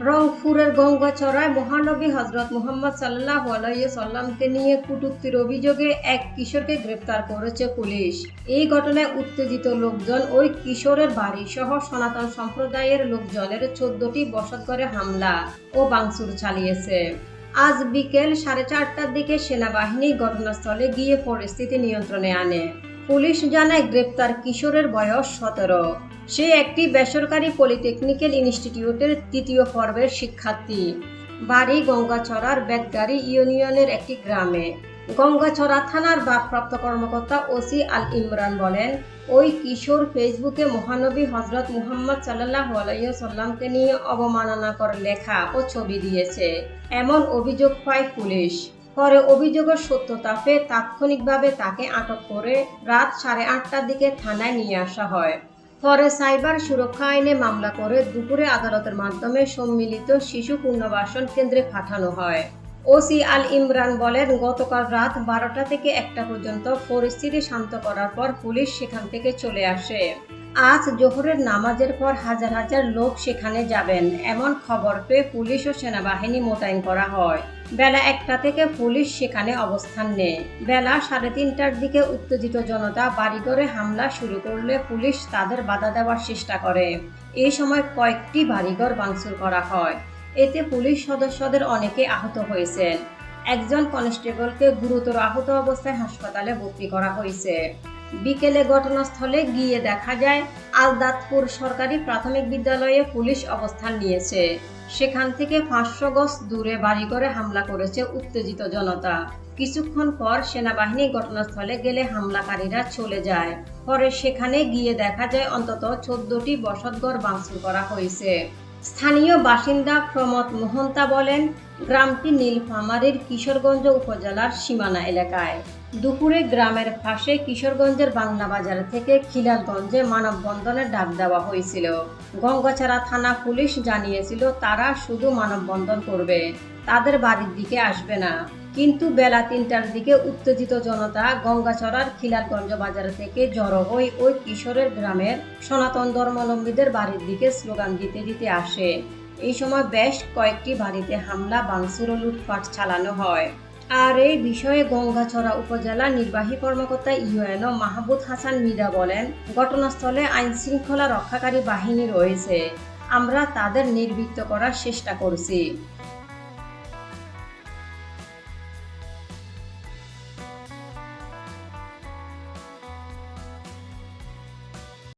রংপুরের গঙ্গাচড়ায় মহানবী হজরত মোহাম্মদ সাল্লাহ সাল্লামকে নিয়ে কুটুক্তির অভিযোগে এক কিশোরকে গ্রেপ্তার করেছে পুলিশ। এই ঘটনায় উত্তেজিত লোকজন ওই কিশোরের বাড়ি সহ সনাতন সম্প্রদায়ের লোকজনের চোদ্দটি বসতঘরে হামলা ও বাংচুর চালিয়েছে। আজ বিকেল সাড়ে চারটার দিকে সেনাবাহিনী ঘটনাস্থলে গিয়ে পরিস্থিতি নিয়ন্ত্রণে আনে। পুলিশ জানায়, গ্রেপ্তার কিশোরের বয়স সতেরো। সে একটি বেসরকারি পলিটেকনিক্যাল ইনস্টিটিউটের তৃতীয় পর্বের শিক্ষার্থী। বাড়ি গঙ্গাছড়ার বেতগাড়ি ইউনিয়নের একটি গ্রামে। গঙ্গাছড়া থানার ভারপ্রাপ্ত কর্মকর্তা ওসি আল ইমরান বলেন, ওই কিশোর ফেসবুকে মহানবী হজরত মুহাম্মদ সাল্লাহ সাল্লামকে নিয়ে অবমাননাকর লেখা ও ছবি দিয়েছে। এমন অভিযোগ পায় পুলিশ। পরে অভিযোগের সত্যতা পেয়ে তাৎক্ষণিকভাবে তাকে আটক করে রাত সাড়ে আটটার দিকে থানায় নিয়ে আসা হয়। পরে সাইবার সুরক্ষা আইনে মামলা করে দুপুরে আদালতের মাধ্যমে সম্মিলিত শিশু পুনর্বাসন কেন্দ্রে পাঠানো হয়। ওসি আল ইমরান বলেন, গতকাল রাত বারোটা থেকে একটা পর্যন্ত পরিস্থিতি শান্ত করার পর পুলিশ সেখান থেকে চলে আসে। আজ জোহরের নামাজের পর হাজার হাজার লোক সেখানে যাবেন। এমন খবর পেয়ে পুলিশ ও সেনাবাহিনী মোতায়েন করা হয়। বেলা একটা থেকে পুলিশ সেখানে অবস্থান নেয়। বেলা সাড়ে তিনটার দিকে উত্তেজিত জনতা বাড়িঘরে হামলা শুরু করলে পুলিশ তাদের বাধা দেওয়ার চেষ্টা করে। এই সময় কয়েকটি বাড়িঘর ভাঙচুর করা হয়। এতে পুলিশ সদস্যদের অনেকে আহত হয়েছেন। একজন কনস্টেবলকে গুরুতর আহত অবস্থায় হাসপাতালে ভর্তি করা হয়েছে। বিকেলে ঘটনাস্থলে গিয়ে দেখা যায়, আলদাতপুর সরকারি প্রাথমিক বিদ্যালয়ে পুলিশ অবস্থান নিয়েছে। সেখান থেকে পাঁচশো গজ দূরে বাড়িঘরে হামলা করেছে উত্তেজিত জনতা। কিছুক্ষণ পর সেনাবাহিনী ঘটনাস্থলে গেলে হামলাকারীরা চলে যায়। পরে সেখানে গিয়ে দেখা যায় অন্তত চোদ্দটি বসতঘর ভাঙচুর করা হয়েছে। স্থানীয় বাসিন্দা প্রমথ মোহন্তা বলেন, গ্রামটি নীলফামারীর কিশোরগঞ্জ উপজেলার সীমানা এলাকায়। দুপুরে গ্রামের পাশে কিশোরগঞ্জের বাংলা বাজার থেকে খিলালগঞ্জে মানববন্ধনের ডাক দেওয়া হয়েছিল। গঙ্গাছড়া থানা পুলিশ জানিয়েছিল, তারা শুধু মানববন্ধন করবে, তাদের বাড়ির দিকে আসবে না। কিন্তু বেলা তিনটার দিকে উত্তেজিত জনতা গঙ্গাচড়ার খিলারগঞ্জ বাজার থেকে জড়ো হয়ে ওই কিশোরের গ্রামের সনাতন ধর্মাবলম্বীদের বাড়ির দিকে স্লোগান দিতে দিতে আসে। এই সময় বেশ কয়েকটি বাড়িতে হামলা ও লুটপাট চালানো হয়। আর এই বিষয়ে গঙ্গাছড়া উপজেলা নির্বাহী কর্মকর্তা ইউএনও মাহবুদ হাসান মিদা বলেন, ঘটনাস্থলে আইন শৃঙ্খলা রক্ষাকারী বাহিনী রয়েছে। আমরা তাদের নির্বৃত্ত করার চেষ্টা করছি।